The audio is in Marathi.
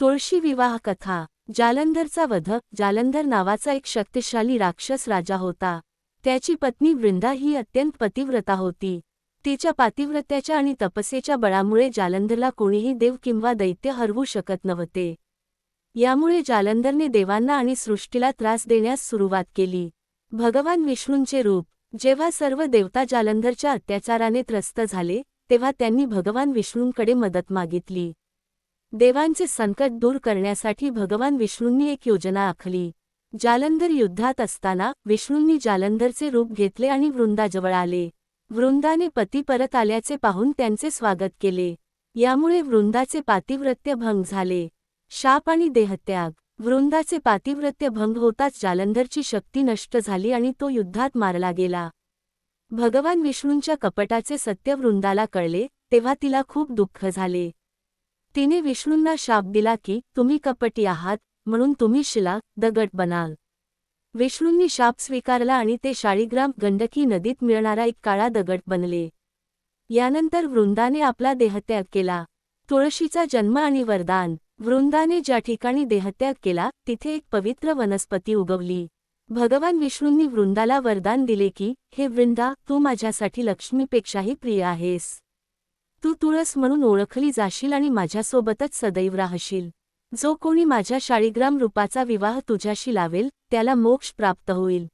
तुळशी विवाह कथा. जालंधरचा वध जालंधर नावाचा एक शक्तिशाली राक्षस राजा होता. त्याची पत्नी वृंदा ही अत्यंत पतिव्रता होती. तिच्या पातिव्रत्याच्या आणि तपसेच्या बळामुळे जालंधरला कोणीही देव किंवा दैत्य हरवू शकत नव्हते. यामुळे जालंधरने देवांना आणि सृष्टीला त्रास देण्यास सुरुवात केली. भगवान विष्णूंचे रूप. जेव्हा सर्व देवता जालंधरच्या अत्याचाराने त्रस्त झाले तेव्हा त्यांनी भगवान विष्णूंकडे मदत मागितली. देवांचे संकट दूर करण्यासाठी भगवान विष्णूंनी एक योजना आखली. जालंधर युद्धात असताना विष्णूंनी जालंधरचे रूप घेतले आणि वृंदाजवळ आले. वृंदाने पती परत आल्याचे पाहून त्यांचे स्वागत केले. यामुळे वृंदाचे पातिव्रत्य भंग झाले. शाप आणि देहत्याग. वृंदाचे पातिव्रत्य भंग होताच जालंधरची शक्ती नष्ट झाली आणि तो युद्धात मारला गेला. भगवान विष्णूंच्या कपटाचे सत्य वृंदाला कळले तेव्हा तिला खूप दुःख झाले. तिने विष्णूंना शाप दिला की तुम्ही कपटी आहात म्हणून तुम्ही शिला दगड बनाल. विष्णूंनी शाप स्वीकारला आणि ते शाळीग्राम गंडकी नदीत मिळणारा एक काळा दगड बनले. यानंतर वृंदाने आपला देहत्याग केला. तुळशीचा जन्म आणि वरदान. वृंदाने ज्या ठिकाणी देहत्याग केला तिथे एक पवित्र वनस्पती उगवली. भगवान विष्णूंनी वृंदाला वरदान दिले की हे वृंदा तू माझ्यासाठी लक्ष्मीपेक्षाही प्रिय आहेस. तू तुळस म्हणून ओळखली जाशील आणि माझ्यासोबतच सदैव राहशील. जो कोणी माझ्या शाळीग्राम रूपाचा विवाह तुझ्याशी लावेल त्याला मोक्ष प्राप्त होईल.